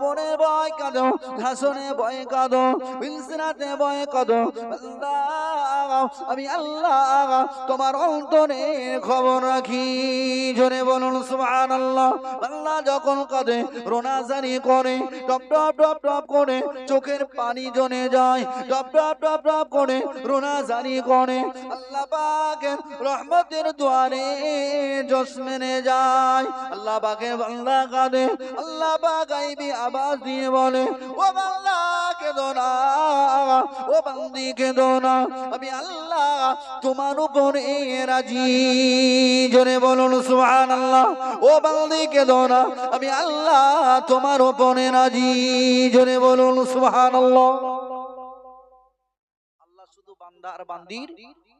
কবরে ভয় কাঁদো ঘাসনে ভয় কাঁদো বিছনাতে ভয় কাঁদো আল্লাহ আমি আল্লাহ, তোমার অন্তরে খবর রাখি। জোরে বলুন, সুবহানাল্লাহ। আল্লাহ আল্লাহ যখন কাঁদে, রোনাজানি করে, টপ টপ টপ টপ করে, চোখের পানি জনে যায়, টপ টপ টপ টপ করে, রোনাজানি করে। আল্লাহ পাকের রহমতের দুয়ারে জশ মেনে যায়। আল্লাহ পাকের বাংলা কাঁদে, আল্লাহ পাক গাইবি আওয়াজ দিয়ে বলে, ও বাংলা কেঁদো না ও বান্দি কেঁদো না আমি আল্লাহ তোমার উপরে রাজি। জোরে বলুন, সুবহানাল্লাহ। ও বান্দি কেঁদো না আমি আল্লাহ তোমার উপরে রাজি। জোরে বলুন, সুবহানাল্লাহ। আল্লাহ শুধু বান্দা আর বান্দির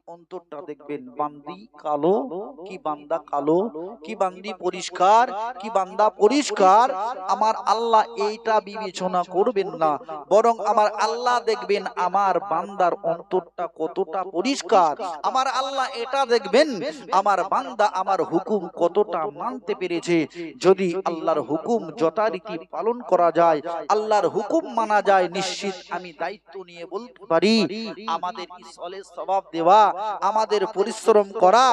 অন্তরটা দেখবেন বান্দি কালো কি বান্দা কালো কি বান্দি পরিষ্কার কি বান্দা পরিষ্কার আমার আল্লাহ এইটা বিবেচনা করবেন না বরং আমার আল্লাহ দেখবেন আমার বান্দার অন্তরটা কতটা পরিষ্কার আমার আল্লাহ এটা দেখবেন আমার বান্দা আমার হুকুম কতটা মানতে পেরেছে যদি আল্লাহর হুকুম যথারীতি পালন করা যায় আল্লাহর হুকুম মানা যায় নিশ্চিত আমি দায়িত্ব নিয়ে বলতে পারি আমাদের স্বভাব দেওয়া আমাদের পরিশ্রম করা,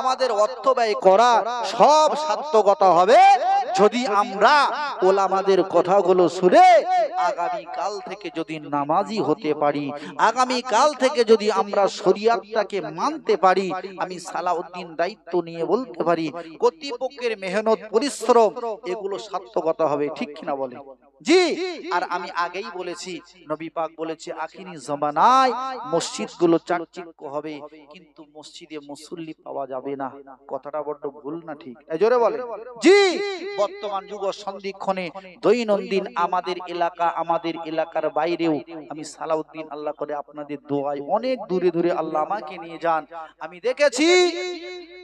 আমাদের অর্থ ব্যয় করা, সব সার্থকতা হবে যদি আমরা ওলামাদের কথাগুলো শুনে আগামী কাল থেকে যদি নামাজি হতে পারি আগামী কাল থেকে যদি আমরা শরিয়াতটাকে মানতে পারি, আমি সালাউদ্দিন দায়িত্ব নিয়ে বলতে পারি, কর্তৃপক্ষের মেহনত, পরিশ্রম, এগুলো সার্থকতা হবে, ঠিক কিনা বলে জি, আর আমি আগেই বলেছি, নবী পাক বলেছে, আখিরি জমানায় মসজিদগুলো চাকচিক্য হবে কিন্তু মসজিদে মুসল্লি পাওয়া যাবে না। কথাটা বড্ড ভুল না ঠিক? জোরে বলে জি! বর্তমান যুগ সন্ধিক্ষণে দৈনন্দিন আমাদের এলাকা আমাদের এলাকার বাইরেও আমি সালাউদ্দিন আল্লাহ করে আপনাদের দোয়ায় অনেক দূরে দূরে আল্লাহ আমাকে নিয়ে যান। আমি দেখেছি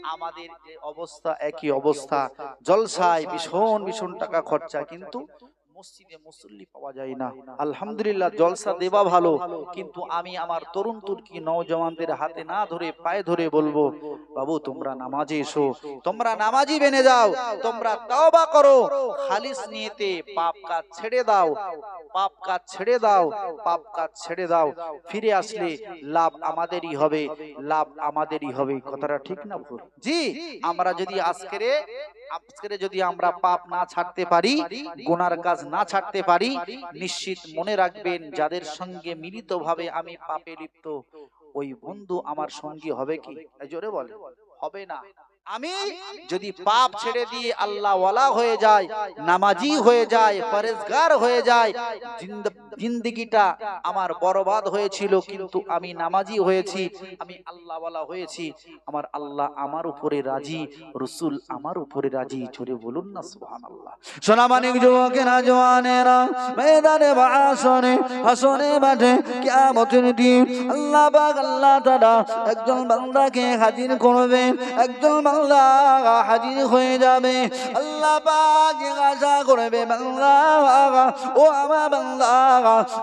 আমাদের যে অবস্থা একই অবস্থা। জলসায় ভীষণ ভীষণ টাকা খরচা। কিন্তু মসজিদে মুসল্লি পাওয়া যায় না। আলহামদুলিল্লাহ জলসা দেবা ভালো কিন্তু আমি আমার তরুণ তুর্কি নওজওয়ানদের হাতে না ধরে পায়ে ধরে বলব বাবু তোমরা নামাজে এসো তোমরা নামাজি বেনে যাও তোমরা তাওবা করো খালিস নিয়েতে পাপ কাজ ছেড়ে দাও পাপ কাজ ছেড়ে দাও পাপ কাজ ছেড়ে দাও ফিরে আসলে লাভ আমাদেরই হবে লাভ আমাদেরই হবে। কথাটা ঠিক না ভুল? জি আমরা যদি আজকেরে আজকেরে যদি আমরা পাপ না ছাড়তে পারি, গুনার কাজ না ছাড়তে পারি, নিশ্চিত মনে রাখবেন যাদের সঙ্গে মিলিতভাবে আমি পাপে লিপ্ত, ওই বন্ধু আমার সঙ্গী হবে কি? জোরে বলে হবে না। আমি যদি পাপ ছেড়ে দিয়ে আল্লাহ ওয়ালা হয়ে যায় নামাজি হয়ে যায় পরেজগার হয়ে যায় জিন্দ- জিন্দিগিটা আমার বরবাদ হয়েছিল কিন্তু আমি নামাজি হয়েছি আমি আল্লাহ ওয়ালা হয়েছি আমার আল্লাহ আমার উপরে রাজি রসুল আমার উপরে রাজি জোরে বলুন না সুবহানাল্লাহ। সোনামানিক যুবকেরা জওয়ানেরা ময়দানে বাসনে হাসনে মাঠে কিয়ামতের দিন আল্লাহ পাক আল্লাহ তাআলা একজন বান্দাকে হাজির করবে একজন বান্দা হাজির হয়ে যাবে। আল্লাহ জিজ্ঞাসা করবে, বান্দা, ও আমার বান্দা,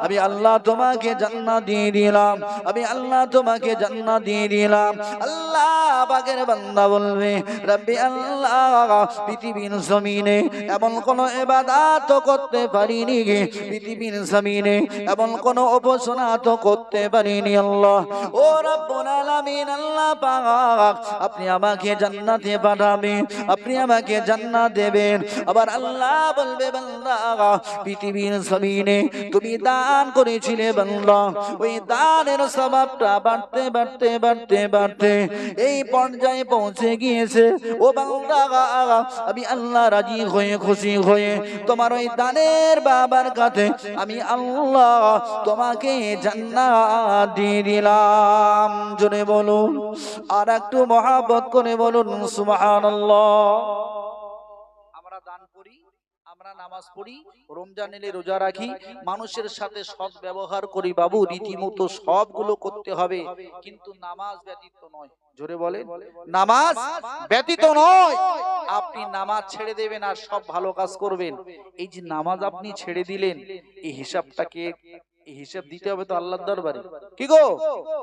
আমি আল্লাহ তোমাকে জান্নাত দিয়ে দিলাম, আমি আল্লাহ তোমাকে জান্নাত দিয়ে দিলাম। আল্লাহ পাকের বান্দা বলবে, রব্বি আল্লাহ, পৃথিবীর জমিনে এমন কোন এবাদাত করতে পারিনি পৃথিবীর জমিনে এমন কোন উপাসনা তো করতে পারিনি আল্লাহ। ও রব্বুল আলামিন, আল্লাহ পাক, আপনি আমাকে জান্নাতে পাঠাবেন আপনি আমাকে জান্নাত দেবেন। আবার আল্লাহ বলবে, বান্দা, পৃথিবীর জমিনে তুমি দান করেছিলে, বান্দা। ওই দানের স্বভাবটা বাড়তে বাড়তে বাড়তে বাড়তে এই পর্যায়ে পৌঁছে গিয়েছে। ও বান্দা, আমি আল্লাহ রাজি হয়ে, খুশি হয়ে তোমার ওই দানের বাবার কাছে আমি আল্লাহ তোমাকে জান্নাত দিয়ে দিলাম। জোরে বলুন আর একটু মহাবত করে বলুন সুবহানাল্লাহ। আমরা দান করি আমরা নামাজ পড়ি রমজান এলে রোজা রাখি মানুষের সাথে সৎ ব্যবহার করি বাবু রীতিমতো সবগুলো করতে হবে। কিন্তু নামাজ ব্যতীত নয়। জোরে বলে নামাজ ব্যতীত নয়। আপনি নামাজ ছেড়ে দেবেন আর সব ভালো কাজ করবেন। এই যে নামাজ আপনি ছেড়ে দিলেন এই হিসাবটাকে এই হিসাব দিতে হবে তো আল্লাহর দরবারে। কি গো?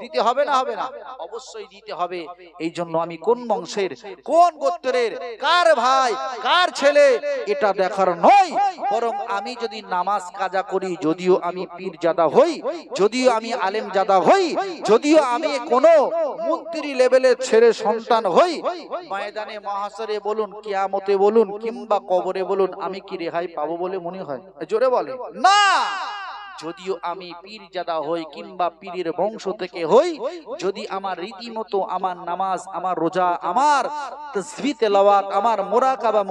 দিতে হবে না হবে না? অবশ্যই দিতে হবে। এই জন্য আমি কোন বংশের কোন গোত্রের কার ভাই কার ছেলে এটা দেখার নয়। বরং আমি যদি নামাজ কাজা করি যদিও আমি পীর জাদা হই যদিও আমি আলেম জাদা হই যদিও আমি কোনো মন্ত্রী লেভেলের ছেলে সন্তান হই। ময়দানে মহাসরে বলুন কিয়ামতে বলুন কিংবা কবরে বলুন আমি কি রেহাই পাবো বলে মনে হয়? জোরে বলে না! যদিও আমি পীর জাদা হই কিংবা পীরের বংশ থেকে হই যদি আমার রীতিমতো আমার নামাজ আমার রোজা আমার তসবি তেলাওয়াত আমার মোরাকাবা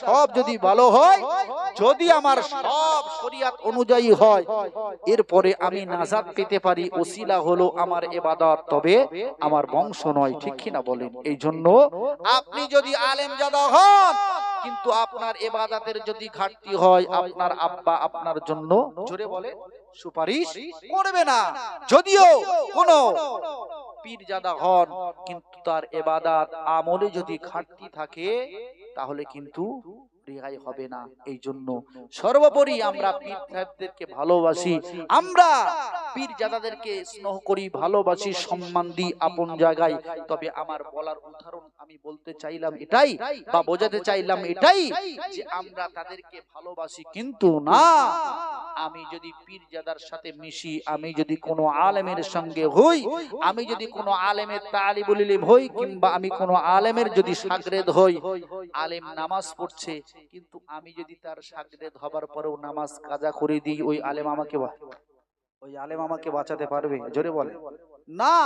সব যদি ভালো হয় যদি আমার সব শরিয়াত অনুযায়ী হয় এরপরে আমি নাজাত পেতে পারি ওসিলা হলো আমার ইবাদত তবে আমার বংশ নয় ঠিক কিনা বলেন? এই জন্য আপনি যদি আলেম জাদা হন কিন্তু আপনার এবাদাতের যদি ঘাটতি হয়, আপনার আব্বা আপনার জন্য, জোরে বলে, সুপারিশ করবে না। যদিও কোন পীর জাদা হন, কিন্তু তার এবাদাত আমলে যদি ঘাটতি থাকে, তাহলে কিন্তু রেহাই হবে না। এই জন্য সর্বোপরি আমরা পীর সাহেবদেরকে ভালোবাসি। আমরা পীর জাদাদেরকে স্নেহ করি ভালোবাসি সম্মান দিই আপন জায়গায়। তবে আমার বলার উদাহরণ আমি বলতে চাইলাম এটাই বা বোঝাতে চাইলাম এটাই যে আমরা তাদেরকে ভালোবাসি। কিন্তু না আমি যদি পীর জাদার সাথে মিশি আমি যদি কোনো আলেমের সঙ্গে হই আমি যদি কোনো আলেমের তালিবুল ইলম হই কিংবা আমি কোনো আলেমের যদি সাগরেদ হই আলেম নামাজ পড়ছে কিন্তু আমি যদি তার সাগরেদ হবার পরেও নামাজ কাজা করে দিই ওই আলেম আমাকে ওই আলেম আমাকে বাঁচাতে পারবে? জোরে বলে না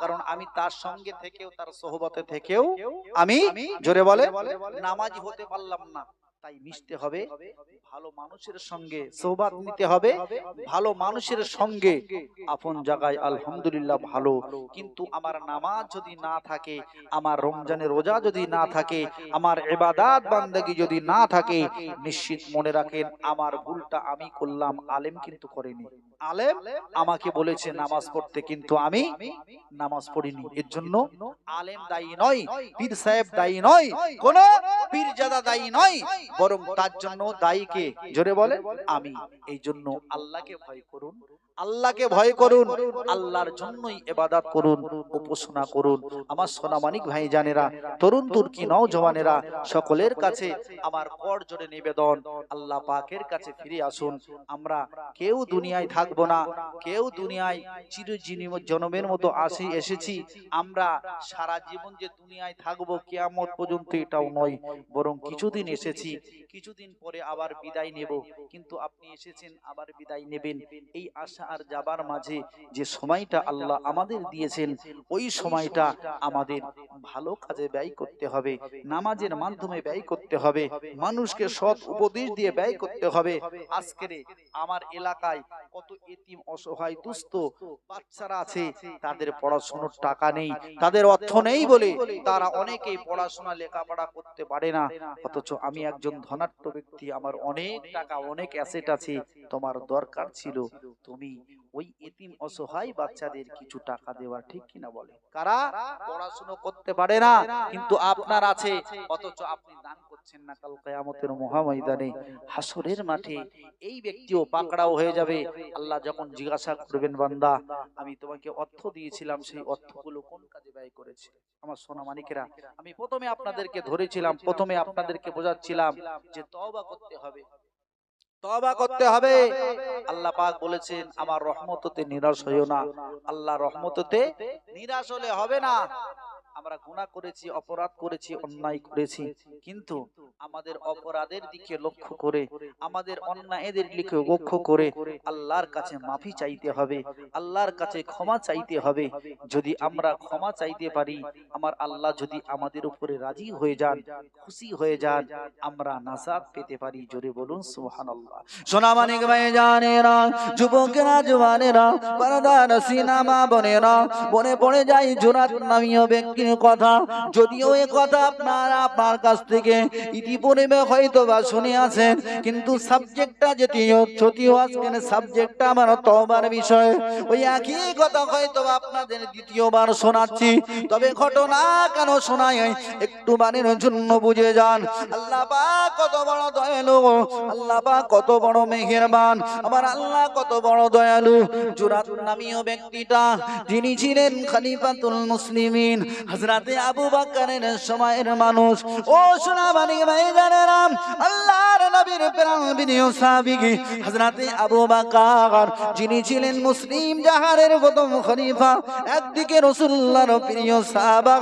কারণ আমি তার সঙ্গে থেকেও তার সোহবতে থেকেও আমি জোরে বলে নামাজি হতে পারলাম না। তাই মিশতে হবে। ভালো মানুষের সঙ্গে সোহবাত নিতে হবে। ভালো মানুষের সঙ্গে আপন জায়গায় আলহামদুলিল্লাহ ভালো। কিন্তু আমার নামাজ যদি না থাকে আমার রমজানের রোজা যদি না থাকে আমার এবাদাত বান্দাগি যদি না থাকে নিশ্চিত মনে রাখেন আমার ভুলটা আমি করলাম আলেম কিন্তু করেনি। আলেম আমাকে বলেছে নামাজ পড়তে কিন্তু আমি নামাজ পড়িনি। এর জন্য আলেম দায়ী নয় পীর সাহেব দায়ী নয় কোন পীরজাদা দায়ী নয় বরং তার জন্য দায়ীকে জোরে বলে আমি। এই জন্য আল্লাহকে ভয় করুন। আল্লাহকে ভয় করুন, আল্লাহর জন্যই এবাদাত করুন, উপাসনা করুন। আমার সোনামানিক ভাই জানেরা তরুণ তুর্কি নওজওয়ানেরা সকলের কাছে আমার কর জোরে নিবেদন। আল্লাহ পাকের কাছে ফিরে আসুন। আমরা কেউ দুনিয়ায় থাকব না, কেউ দুনিয়ায় চিরজীবী জনমের মতো আসি, এসেছি। আমরা সারা জীবন যে দুনিয়ায় থাকব, কিয়ামত পর্যন্ত এটাও নয়, বরং কিছুদিন এসেছি, কিছুদিন পরে আবার বিদায় নেব। কিন্তু আপনি এসেছেন, আবার বিদায় নেবেন। এই আশা আর যাবার মাঝে যে সময়টা আল্লাহ আমাদের দিয়েছেন, ওই সময়টা আমাদের ভালো কাজে ব্যয় করতে হবে, নামাজের মাধ্যমে ব্যয় করতে হবে, মানুষকে সৎ উপদেশ দিয়ে ব্যয় করতে হবে। আজকের আমার এলাকায় কত এতিম, অসহায়, দুস্থ বাচ্চারা আছে, তাদের পড়াশোনার টাকা নেই, তাদের অর্থ নেই বলে তারা অনেকেই পড়াশোনা, লেখাপড়া করতে পারে না। অথচ আমি একজন ধনাঢ্য ব্যক্তি, আমার অনেক টাকা, অনেক অ্যাসেট আছে তোমার দরকার ছিল তুমি ওই এতিম অসহায় বাচ্চাদের কিছু টাকা দেওয়া ঠিক কিনা বলে? কারা পড়াশোনা করতে পারে না কিন্তু আপনার আছে অথচ আপনি দান করছেন না কাল কিয়ামতের মহাময়দানে। হাসরের মাঠে এই ব্যক্তিও পাকড়াও হয়ে যাবে। আল্লাহ যখন জিজ্ঞাসা করবেন বান্দা আমি তোমাকে অর্থ দিয়েছিলাম সেই অর্থগুলো কোন কাজে ব্যয় করেছে? আমার সোনা মানিকেরা আমি প্রথমে আপনাদেরকে ধরেছিলাম প্রথমে আপনাদেরকে বোঝাচ্ছিলাম যে তওবা করতে হবে তওবা করতে হবে। আল্লাহ পাক বলেছেন আমার রহমততে নিরাশ হইও না। আল্লাহ রহমততে নিরাশ হলে হবে না। আমরা গুনাহ করেছি, অপরাধ করেছি, অন্যায় করেছি। কিন্তু আমাদের অপরাধের দিকে লক্ষ্য করে, আমাদের অন্যায়ের দিকে লক্ষ্য করে আল্লাহর কাছে মাফি চাইতে হবে, আল্লাহর কাছে ক্ষমা চাইতে হবে। যদি আমরা ক্ষমা চাইতে পারি, আমার আল্লাহ যদি আমাদের উপরে রাজি হয়ে যান, খুশি হয়ে যান, আমরা নাজাত পেতে পারি। জোরে বলুন, সুবহানাল্লাহ। সোনা মানিক ভাই জানেরা যুবকেরা, জোয়ানেরা পারদার সিনামা বনেরা বনে পড়ে যাই জোরাত নামীয় ব্যক্তি কথা, যদিও এ কথা আপনারা আপনার কাছ থেকে ইতিপূর্বে হয়তো বা শুনে আছেন, কিন্তু সাবজেক্টটা যেটি যদিও আজকের সাবজেক্টটা আমার তবার বিষয়। ওই একই কথা হয়তো আপনাদের দ্বিতীয়বার শোনাচ্ছি, তবে ঘটনা কেন শোনায় একটু বানের জন্য বুঝে যান। আল্লাহ কত বড় দয়ালু, আল্লাহ কত বড় মেহেরবান, আমার আল্লাহ কত বড় দয়ালু। জুরাত নামীয় ব্যক্তিটা, যিনি ছিলেন খলিফাতুল মুসলিমিন হযরতে আবু বকরের সময়ের মানুষ। ও সোনা বানি ভাই জানেরাম আল্লাহর নবীর প্রাণ বিনিয় সাহাবী হযরতে আবু বকর, যিনি ছিলেন মুসলিম জাহারের প্রথম খলিফা, একদিকে রাসূলুল্লাহর প্রিয় সাহাবা,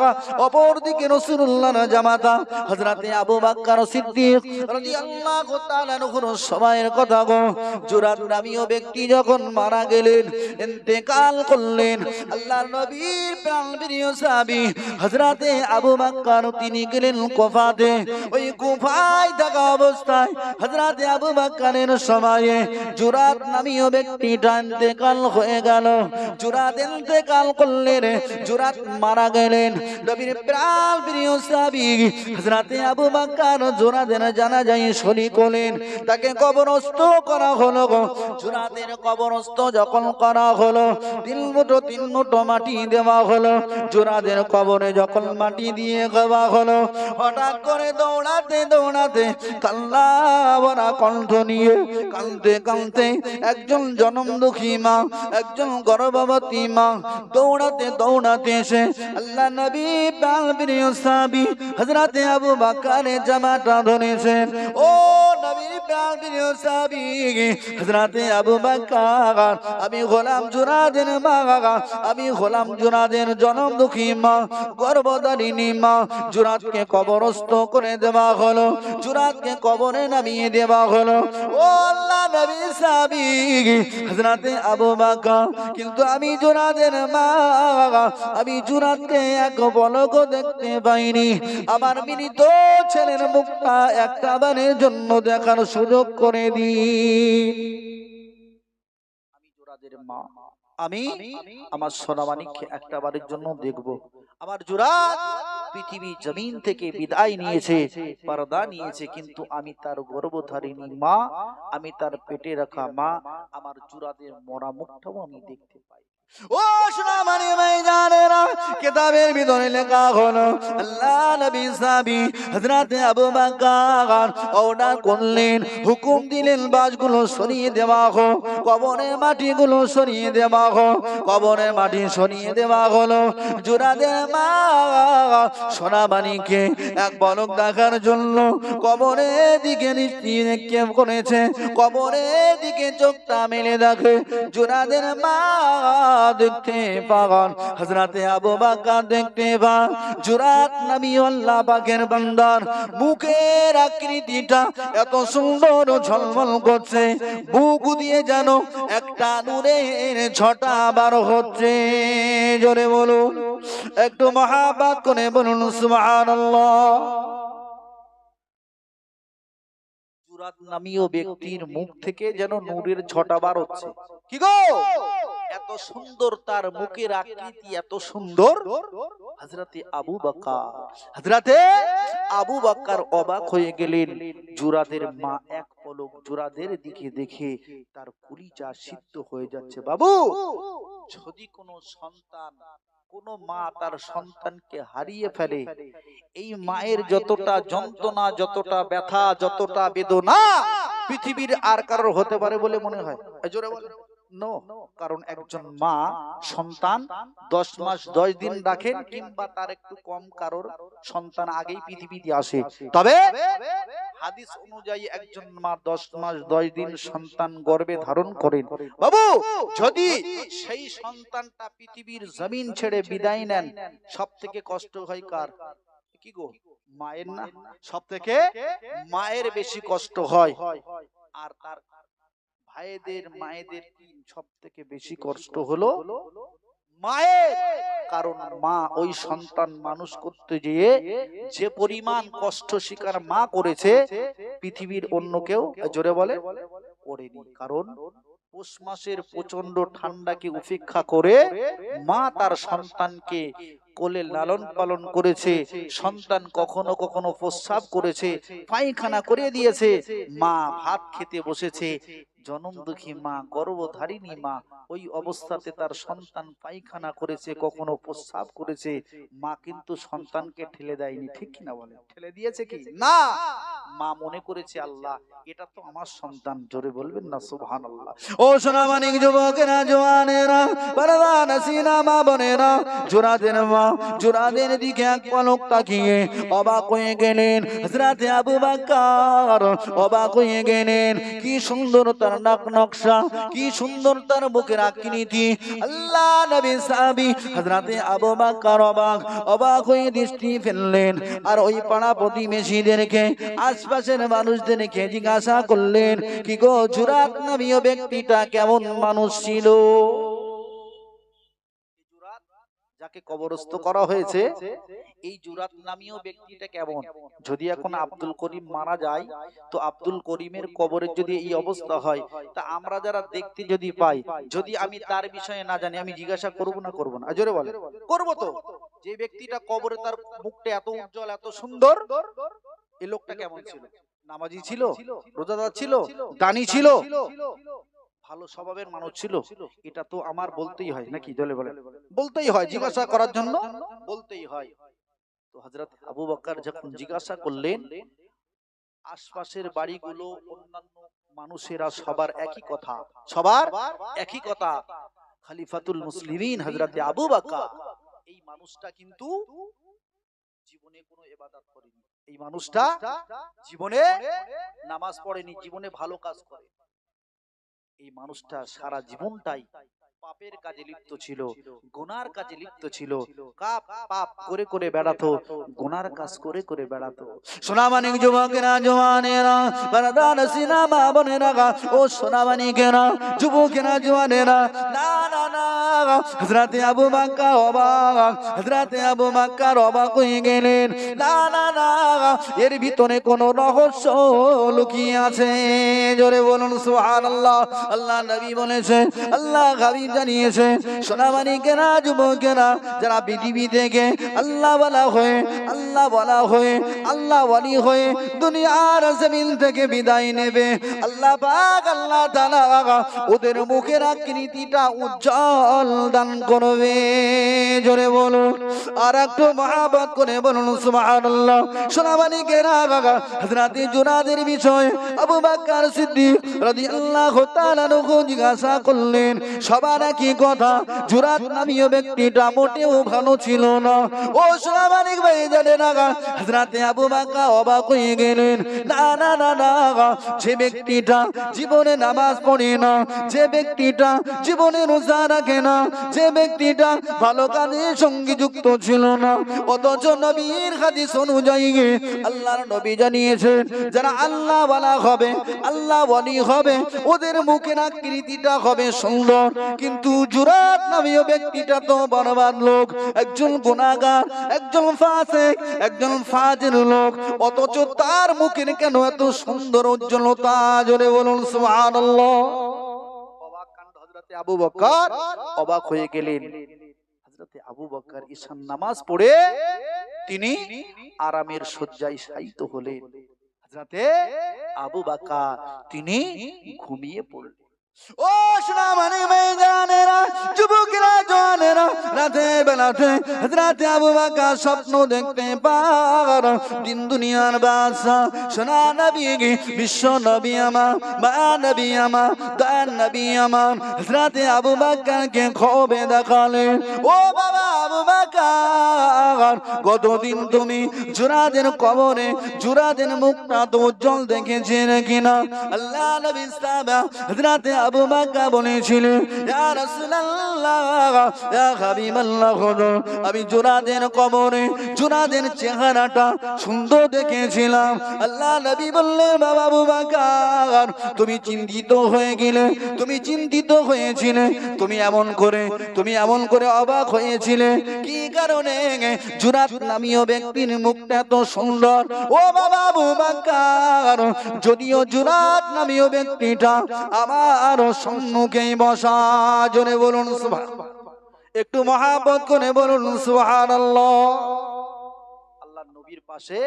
অপরদিকে রাসূলুল্লাহর জামাতা। হযরতে আবু বকর সিদ্দিক রাদিয়াল্লাহু তাআলা নহুর সময়ের কথা গো। জুরাত নামীয় ব্যক্তি যখন মারা গেলেন, ইন্তেকাল করলেন, আল্লাহর নবীর প্রাণ প্রিয় সাহাবী হযরতে আবু বকর তিনি গেলেন কুফাতে। ওই কুফায় থাকা অবস্থায় হযরতে আবু বকরের সময়ে জুরাত নামীয় ব্যক্তিটা ইন্তেকাল হয়ে গেল। জুরাত ইন্তেকাল করলেন জুরাত মারা গেলেন। নবীর প্রাণ প্রিয় সাহাবী হযরতে আবু বকর জুরাতের জানাজায় শরীক হলেন। তাকে কবরস্থ করা হলো গো। জুরাতের কবরস্থ যখন করা হলো, তিন মুঠো তিন মুঠো মাটি দেওয়া হলো। জুরাদের কবরে যখন মাটি দিয়ে দেওয়া হলো, হঠাৎ করে দৌড়াতে দৌড়াতে কাল্লা কণ্ঠ নিয়ে কাঁদতে কাঁদতে একজন জনম দুঃখী মা, একজন গর্ভবতী মা দৌড়াতে দৌড়াতে এসে আল্লাহ নবী প্রিয় সাহাবী হযরতে আবু বকরে জামাটা ধরেছেন ও আবু আমি গোলাম জুরাদের মা, আমি গোলাম জুরাদের জনম দুঃখী মা গর্ভধারিণী মা, জুরাতকে কবরস্থ করে দেওয়া হলো। জুরাতকে কবরে নামিয়ে দেওয়া হলো। ও আল্লাহ নবী সাহাবী, হযরতে আবু বকর, কিন্তু আমি জুরাদের মা, আমি জুরাতকে এক পলক দেখতে পাইনি। আমার মিলিত ছেলের মুখটা একটা বারের জন্য দেখার সুযোগ করে দিন। আমি জোরাদের মা। আমি আমার সোনামানিককে একটা বারের জন্য দেখব। আমার জোরাত পৃথিবী জমিন থেকে বিদায় নিয়েছে পর্দা নিয়েছে কিন্তু আমি তার গর্ভধারিণী মা আমি তার পেটে রাখা মা আমার জুরাদের মরা মুখটাও আমি দেখতে পাই। ও শোনা মানে কিতাবের ভিতরে লেখা হলো, আল্লাহ নবী হযরত আবু বকর অর্ডার করলেন, হুকুম দিলেন, বাসগুলো সরিয়ে দেওয়া হোক, কবরের মাটিগুলো সরিয়ে দেওয়া হোক, কবরের মাটি সরিয়ে দেওয়া হলো। জুরাদের মা সোনাবাণীকে এক পলক দেখার জন্য কবরের দিকে নিক্ষেপ করেছে, কবরের দিকে চোখটা মেলে দেখে জুরাদের মা দেখতে হজরতে আবু বাক্কা দেখতে পা জুরাত আল্লাহ পাকের বান্দার মুখের আকৃতিটা এত সুন্দর ঝলমল করছে। বুক দিয়ে যেন একটা নূরের ছটা বার হচ্ছে। জোরে বলুন, একটু মহাবাত করে বলুন জুরাত নামীয় ব্যক্তির মুখ থেকে যেন নূরের ছটা বার হচ্ছে। কি গো? এত সুন্দর তার মুখের আকৃতি এত সুন্দর। হযরতে আবু বকর, হযরতে আবু বকর অবাক হয়ে গেলেন। জুরাদের মা এক পলক জুরাদের দিকে দেখে তার কুলিচা সিদ্ধ হয়ে যাচ্ছে। বাবু, যদি কোনো সন্তান, কোন মা তার সন্তানকে হারিয়ে ফেলে, এই মায়ের যতটা যন্ত্রণা, যতটা ব্যথা, যতটা বেদনা, পৃথিবীর আর কারোর হতে পারে বলে মনে হয়? জোরে বলেন। No, কারণ একজন মা সন্তান দশ মাস দশ দিন রাখেন কিংবা তার একটু কম কারোর সন্তান আগেই পৃথিবীতে আসে। তবে হাদিস অনুযায়ী একজন মা দশ মাস দশ দিন সন্তান গর্ভে ধারণ করেন। বাবু যদি সেই সন্তানটা পৃথিবীর জমিন ছেড়ে বিদায় নেন সব থেকে কষ্ট হয় কার? কি গো? মায়ের না? সব থেকে মায়ের বেশি কষ্ট হয়। আর তার ভাইদের মায়েদের সব থেকে বেশি কষ্ট হলো মায়ের। কারণ মা ওই সন্তান মানুষ করতে গিয়ে যে পরিমাণ কষ্ট শিকার মা করেছে পৃথিবীর অন্য কেউ জোরে বলে করেনি। কারণ পৌষ মাসের প্রচণ্ড ঠান্ডাকে উপেক্ষা করে মা তার সন্তানকে কোলে লালন পালন করেছে সন্তান কখনো কখনো প্রস্রাব করেছে পায়খানা করে দিয়েছে মা ভাত খেতে বসেছে জনম দুঃখী মা গর্ভধারিণী মা ওই অবস্থাতে তার সন্তান পায়খানা করেছে কখনো প্রস্রাব করেছে। মা কিন্তু সন্তানকে ঠেলে দেয়নি ঠিক কিনা বলে ঠেলে দিয়েছে কি? না! মা মনে করেছে, আল্লাহ, এটা তো আমার সন্তান। জোরে বলবেন না সুবহান আল্লাহ ও সোনামানিক যুবকেরা, জোয়ানেরা মা বোনেরা, জোরাদের মা, জোরাদের দিকে এক পলক তাকিয়ে অবাক হয়ে গেলেন। আবু অবাক হয়ে গেলেন। কি সুন্দর তার নাক নকশা, কি সুন্দর তার বুকের আকৃতি। আল্লাহ নবী সাহাবী হযরতে আবু অবাক অবাক হয়ে দৃষ্টি ফেললেন। আর ওই পাড়া প্রতিবেশীদেরকে আশপাশের মানুষদেরকে জিজ্ঞাসা করলেন, কি গো জুরাত নামীয় ব্যক্তিটা কেমন মানুষ ছিল? যাকে কবরস্থ করা হয়েছে, এই জুরাত নামীয় ব্যক্তিটা কেমন? যদি এখন আব্দুল করিম মারা যায়, তো আব্দুল করিমের কবরের যদি এই অবস্থা হয়, তা আমরা যারা দেখতে যদি পাই, যদি আমি তার বিষয়ে না জানি, আমি জিজ্ঞাসা করব না করব না? জোরে বলে করব তো। যে ব্যক্তিটা কবরে তার মুখটা এত উজ্জ্বল, এত সুন্দর এই লোকটা কেমন ছিল? নামাজি ছিল? রোজাদার ছিল? দানি ছিল? ভালো স্বভাবের মানুষ ছিল। এটা তো আমার বলতেই হয় নাকি জলে বলে? বলতেই হয়। জিজ্ঞাসা করার জন্য? বলতেই হয়। তো হযরত আবু বকর যখন জিজ্ঞাসা করলেন আশপাশের বাড়িগুলো অন্যান্য মানুষেরা সবার একই কথা। সবার একই কথা। খলিফাতুল মুসলিমিন হযরতে আবু বকর। এই মানুষটা কিন্তু জীবনে কোনো এবাদাত করেনি। এই মানুষটা জীবনে নামাজ পড়েনি জীবনে ভালো কাজ করে। এই মানুষটা সারা জীবনটাই পাপের কাজে লিপ্ত ছিল গুনার কাজে লিপ্ত ছিল কাপ পাপ করে করে বেড়াতো গুনার কাজ করে করে বেড়াতো। সোনামানিক যুবকেরা জওয়ানেরা বারাদান সিনা মা বোনেরা গা, ও সোনামানিকেরা যুবকেরা জওয়ানেরা না না না হযরতে আবু বকর অবাক হযরতে আবু বকর অবাক হয়ে গেলেন। না না না এর ভিতরে কোন রহস্য লুকিয়ে আছে। জোরে বলুন সুবহানাল্লাহ। আল্লাহ নবী বলেছে আল্লাহ হাবিব জানিয়েছে সোনামানিকেরা যুবকেরা যারা পৃথিবী থেকে আল্লাহ বলা হয়ে আল্লাহ বলা হয়ে, আল্লাহ ওয়ালি হয়ে দুনিয়ার জমিন থেকে বিদায় নেবে। আল্লাহ পাক, আল্লাহ তাআলা ওদের মুখের আকৃতিটা উজ্জ্বল দান করবে। জোরে বলুন আর একটু মহাবত করে বলুন, সুবহানাল্লাহ। সোনাবানি জুনাদের বিষয় আবু বকর সিদ্দিক রাদিয়াল্লাহু তাআলা জিজ্ঞাসা করলেন, সবার একই কথা, জুরাত নামীয় ব্যক্তিটা মোটেও ভালো ছিল না। ও সোনাবানিক ভাই যুক্ত ছিল না, অথচ নবীর হাদিস অনুযায়ী আল্লাহর নবী জানিয়েছেন, যারা আল্লাহ হবে, আল্লাহ বলি হবে, ওদের মুখের আকৃতিটা হবে সুন্দর। কিন্তু জুরাত নামীয় ব্যক্তিটা তো বরবাদ লোক, একজন গুণাগার একজন ফাসিক একজন লোক, অথচ তার মুখের কেন এত সুন্দর উজ্জ্বলতা? বলুন, সুবহানাল্লাহ। আবু বকর অবাক হয়ে গেলেন। আবু বকর ঈশান নামাজ পড়ে তিনি আরামের শয্যায় শায়িত হলেন। হযরতে আবু বকর তিনি ঘুমিয়ে পড়লেন। ও যুবকেরা জওয়ানেরা রাতে বেলাতে, রাতে আবু বাকা স্বপ্ন দেখতে পার। দিন দুনিয়ার বাদশাহ, সোনা নবী বিশ্ব নবী আমার বা নবী আমার দয়ান নবী আমার। রাতে আবু বাকাকে খবে দেখালে, ও বাবা আবু বকর কতদিন তুমি জুরাদের কবরে জুরাদের মুখটা তো উজ্জ্বল দেখেছে নাকি না আল্লাহ নবী সাহাবা হযরতে আবু বলেছিলেন, ইয়া রাসূলুল্লাহ, ইয়া হাবিবাল্লাহ, আমি জুরাদের কবরে জুরাদের চেহারাটা সুন্দর দেখেছিলাম। আল্লাহ নবী বললেন, বাবা আবু বকর, তুমি চিন্তিত হয়ে গেলে, তুমি চিন্তিত হয়েছিলে, তুমি এমন করে, তুমি এমন করে অবাক হয়েছিলে কি কারণে জুরাত নামীয় ব্যক্তির মুখটা এত সুন্দর? ও বাবা, আবু যদিও জুরাত নামীয় ব্যক্তিটা আমার সম্মুখেই বসা জনে বলুন সুবহান একটু মহাবত করে বলুন সুহান আল্লাহ নবীর পাশে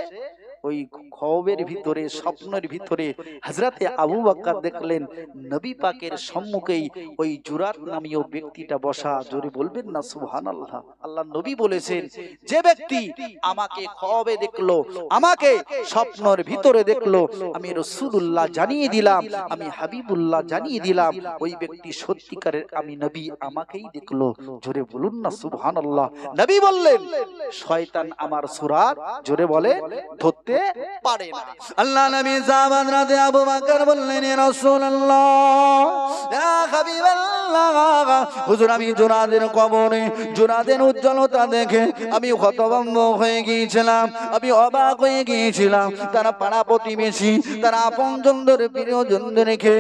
ওই খবের ভিতরে, স্বপ্নের ভিতরে হজরতে আবু বাক্কার দেখলেন, নবী পাকের সম্মুখেই ওই জুরাত নামীয় ব্যক্তিটা বসা। জোরে বলবেন না সুহান আল্লাহ আল্লাহ নবী বলেছেন, যে ব্যক্তি আমাকে খবে দেখল, আমাকে স্বপ্নের ভিতরে দেখল, আমি রসুল্লাহ জানিয়ে দিলাম, আমি হাবিবুল্লাহ জানিয়ে দিলাম, ওই ব্যক্তি সত্যিকারের আমি নবী, আমাকেই দেখল। জোরে বলুন না সুবহান আল্লাহ নবী বললেন, শয়তান আমার সুরাত। জোরে বলে, ধরতে পারে না। আল্লাহ নবী রাতে আবু বকর বললেন রাসূলুল্লাহ, ইয়া হাবিবাল্লাহ, হুজুর আমি কবরে উজ্জ্বলতা দেখে আমি হতভম্ব হয়ে গিয়েছিলাম, আমি অবাক হয়ে গিয়েছিলাম। তারা পাড়া প্রতিবেশী, তারা রেখে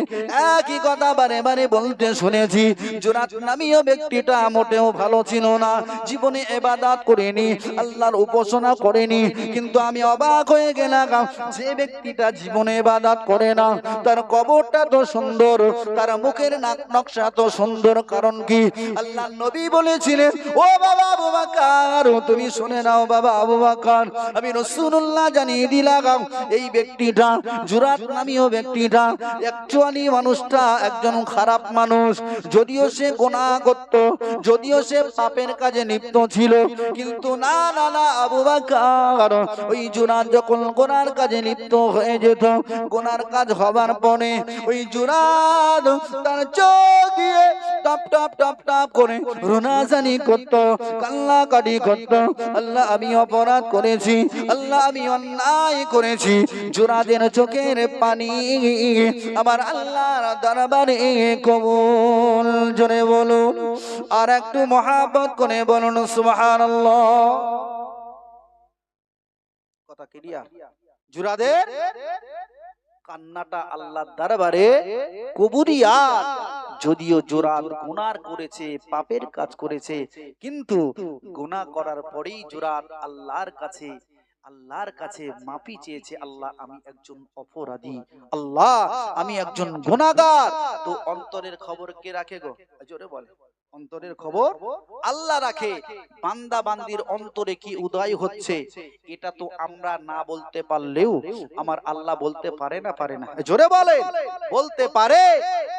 একই কথা বারে বারে বলতে শুনেছি। জুনাদ নামীয় ব্যক্তিটা মোটেও ভালো ছিল না। জীবনে এবাদাত করেনি, আল্লাহর উপাসনা করেনি, কিন্তু আমি অবাক হয়ে গেলাম। যে ব্যক্তিটা জীবনে এবাদাত করে না, তার কবরটা তো সুন্দর, তার মুখের নাক নকশা তো সুন্দর। কারণ কি? আল্লাহ নবী বলেছিলেন, ও বাবা তুমি শুনে নাও বাবা আমি রাসূলুল্লাহ জানিয়ে দিলাম, এই ব্যক্তিটা জুরাত নামীয় ব্যক্তিটা মানুষটা একজন খারাপ মানুষ। যদিও সে গোনাহ করত, যদিও সে পাপের কাজে লিপ্ত ছিল, কিন্তু না না না, আবু বকর, ওই জুরাত যখন গোনার কাজে লিপ্ত হয়ে যেত। গোনার কাজ হবার পরে ওই জুরাত তার চোখ দিয়ে টপ টপ টপ টপ করে রুনাজানি করত কাল্লা কাটি করত। আল্লাহ, আমি অপরাধ করেছি। আল্লাহ, আমি অন্যায় করেছি। জুরাদের চোখের পানি আমার আল্লাহর দরবারে কবুল। জোরে বলুন, আর একটু মহাবত করে বলুন, সুবহানাল্লাহ। কথা ক্লিয়ার জুরাদের কান্নাটা আল্লাহর দরবারে কবুরিয়াত যদিও জোরাদ গুনার করেছে পাপের কাজ করেছে কিন্তু গুনাহ করার পরেই জোরাদ আল্লাহর কাছে আল্লাহর কাছে মাপি চেয়েছে আল্লাহ আমি একজন অপরাধী। আল্লাহ আমি একজন গুনাহগার। তো অন্তরের খবর কে রাখে গো? জোরে বলে। অন্তরের খবর আল্লাহ রাখে। বান্দা বান্দির অন্তরে কি উদয় হচ্ছে? এটা তো আমরা না বলতে পারলেও আমার আল্লাহ বলতে পারে না পারে না। জোরে বলে বলতে পারে।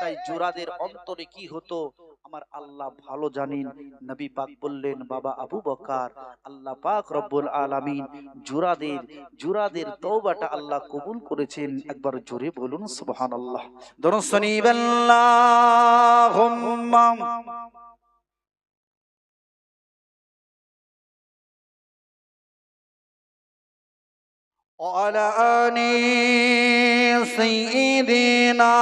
তাই জোরাদের অন্তরে কি হতো? আমার আল্লাহ ভালো জানেন। নবী পাক বললেন বাবা আবু বকার আল্লাহ পাক রব্বুল আলামিন জুরাদের জুরাদের তওবাটা আল্লাহ কবুল করেছেন। একবার জোরে বলুন সুবহানাল্লাহ। দরসনি আল্লাহুম্মা وعلى آل سيدنا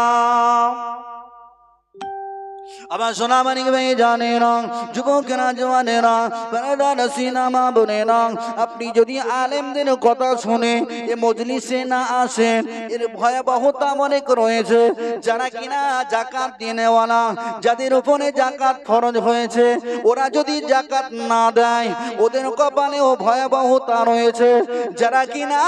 আবার সোনা মানিক ভাই জানে না যুবকেরা জওয়ানেরা বারাদার সিনেমা বনে না আপনি যদি আলেমদের কথা শুনে এ মজলিসে না আসেন, এর ভয়াবহতা অনেক রয়েছে, যারা কিনা জাকাত দিনে দিনেওয়ালা, যাদের উপরে জাকাত ফরজ হয়েছে, ওরা যদি জাকাত না দেয়, ওদের কপালেও ভয়াবহতা রয়েছে। যারা কিনা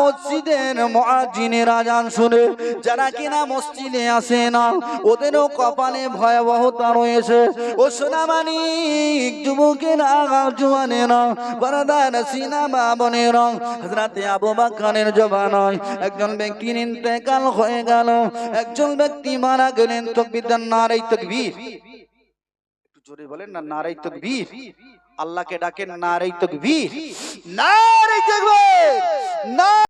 মসজিদের মুয়াজ্জিনের আজান শুনে, যারা কিনা মসজিদে আসে না, ওদেরও কপালে ভয়াবহতা রয়েছে। ও সোনামানিক যুবকেরা জোয়ানেরা বারাদার সিনেমা বনেরা হযরতে আবু বকরের জবানয় একজন ব্যক্তির ইন্তেকাল হয়ে গেল। একজন ব্যক্তি মারা গেলেন। তাকবীর দেন নারাই তাকবীর। একটু জোরে বলেন না নারাই তকবীর। আল্লাহকে ডাকেন নারাই তকবীর। নারাই তকবীর! না